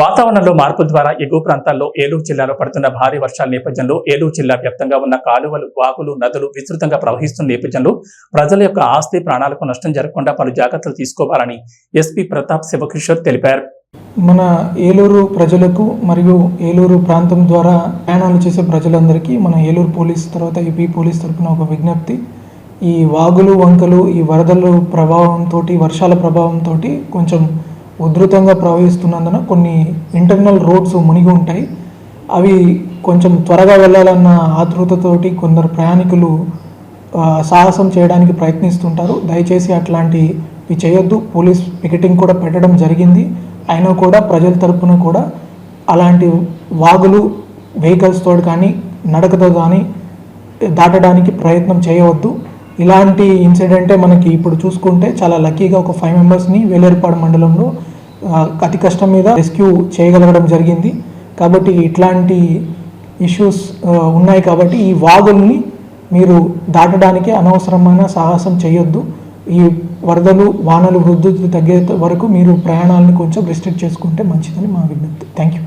వాతావరణంలో మార్పుల ద్వారా ఎగువ ప్రాంతాల్లో ఏలూరు జిల్లాలో పడుతున్న భారీ వర్షాల నేపథ్యంలో ఏలూరు జిల్లా వ్యాప్తంగా ఉన్న కాలువలు వాగులు నదులు విస్తృతంగా ప్రవహిస్తున్న నేపథ్యంలో ప్రజల యొక్క ఆస్తి ప్రాణాలకు నష్టం జరగకుండా పలు జాగ్రత్తలు తీసుకోవాలని ఎస్పీ ప్రతాప్ శివకిషోర్ తెలిపారు. మన ఏలూరు ప్రజలకు మరియు ఏలూరు ప్రాంతం ద్వారా ప్రయాణాలు చేసే ప్రజలందరికీ మన ఏలూరు పోలీస్ తర్వాత యూపీ పోలీస్ తరపున ఒక విజ్ఞప్తి. ఈ వాగులు వంకలు ఈ వరదలు ప్రభావంతో వర్షాల ప్రభావంతో కొంచెం ఉధృతంగా ప్రవహిస్తున్నందున కొన్ని ఇంటర్నల్ రోడ్స్ మునిగి ఉంటాయి. అవి కొంచెం త్వరగా వెళ్ళాలన్న ఆతృతతోటి కొందరు ప్రయాణికులు సాహసం చేయడానికి ప్రయత్నిస్తుంటారు. దయచేసి అట్లాంటివి చేయొద్దు. పోలీస్ పికెటింగ్ కూడా పెట్టడం జరిగింది. అయినా కూడా ప్రజల తరపున కూడా అలాంటి వాగులు వెహికల్స్తో కానీ నడకతో కానీ దాటడానికి ప్రయత్నం చేయవద్దు. ఇలాంటి ఇన్సిడెంటే మనకి ఇప్పుడు చూసుకుంటే చాలా లక్కీగా ఒక ఫైవ్ మెంబర్స్ని వేలేరుపాడు మండలంలో అతి కష్టం మీద రెస్క్యూ చేయగలగడం జరిగింది. కాబట్టి ఇట్లాంటి ఇష్యూస్ ఉన్నాయి కాబట్టి ఈ వాగుల్ని మీరు దాటడానికి అనవసరమైన సాహసం చేయొద్దు. ఈ వరదలు వానలు వృద్ధి తగ్గే వరకు మీరు ప్రయాణాలను కొంచెం రిస్ట్రిక్ట్ చేసుకుంటే మంచిదని మా విజ్ఞప్తి. Thank you